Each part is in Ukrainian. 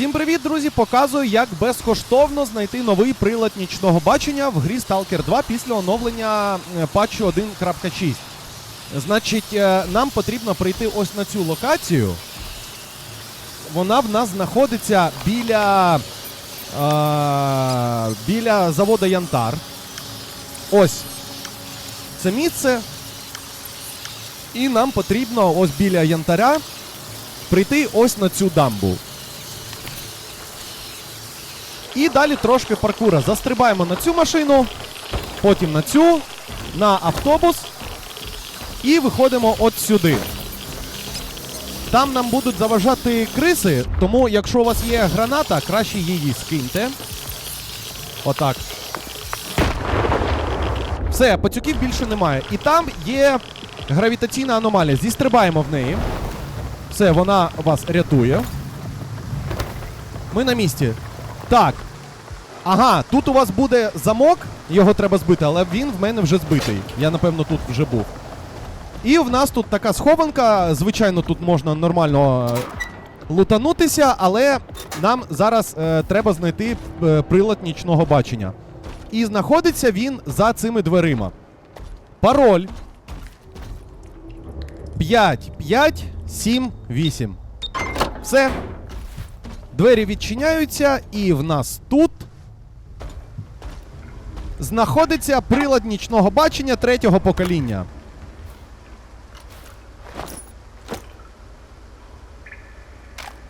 Всім привіт, друзі! Показую, як безкоштовно знайти новий прилад нічного бачення в грі Stalker 2 після оновлення е, патчу 1.6. Значить, е, нам потрібно прийти ось на цю локацію. Вона в нас знаходиться біля, е, біля заводу Янтар. Ось це місце. І нам потрібно ось біля Янтаря прийти ось на цю дамбу. І далі трошки паркура. Застрибаємо на цю машину, потім на цю, на автобус і виходимо от сюди. Там нам будуть заважати криси, тому якщо у вас є граната, краще її скиньте. Отак. Все, пацюків більше немає. І там є гравітаційна аномалія. Зістрибаємо в неї. Все, вона вас рятує. Ми на місці. Так. Ага, тут у вас буде замок, його треба збити, але він в мене вже збитий. Я, напевно, тут вже був. І в нас тут така схованка. Звичайно, тут можна нормально е, лутанутися, але нам зараз е, треба знайти е, прилад нічного бачення. І знаходиться він за цими дверима. Пароль 5, 5, 7, 8. Все. Двері відчиняються, і в нас тут знаходиться прилад нічного бачення третього покоління.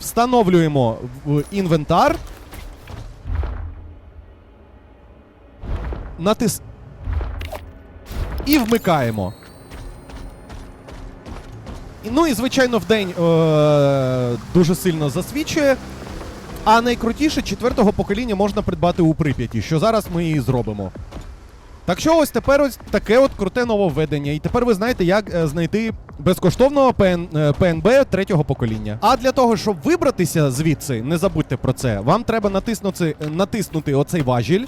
Встановлюємо в інвентар. Натис. І вмикаємо. Ну і звичайно, в день е- дуже сильно засвічує. А найкрутіше четвертого покоління можна придбати у Прип'яті, що зараз ми і зробимо. Так що ось тепер ось таке от круте нововведення. І тепер ви знаєте, як е, знайти безкоштовного ПН, е, ПНБ третього покоління. А для того, щоб вибратися звідси, не забудьте про це. Вам треба натиснути, натиснути оцей важіль.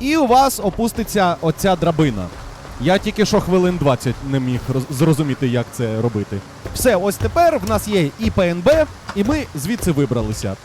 І у вас опуститься оця драбина. Я тільки що хвилин 20 не міг зрозуміти, як це робити. Все, ось тепер в нас є і ПНБ, і ми звідси вибралися.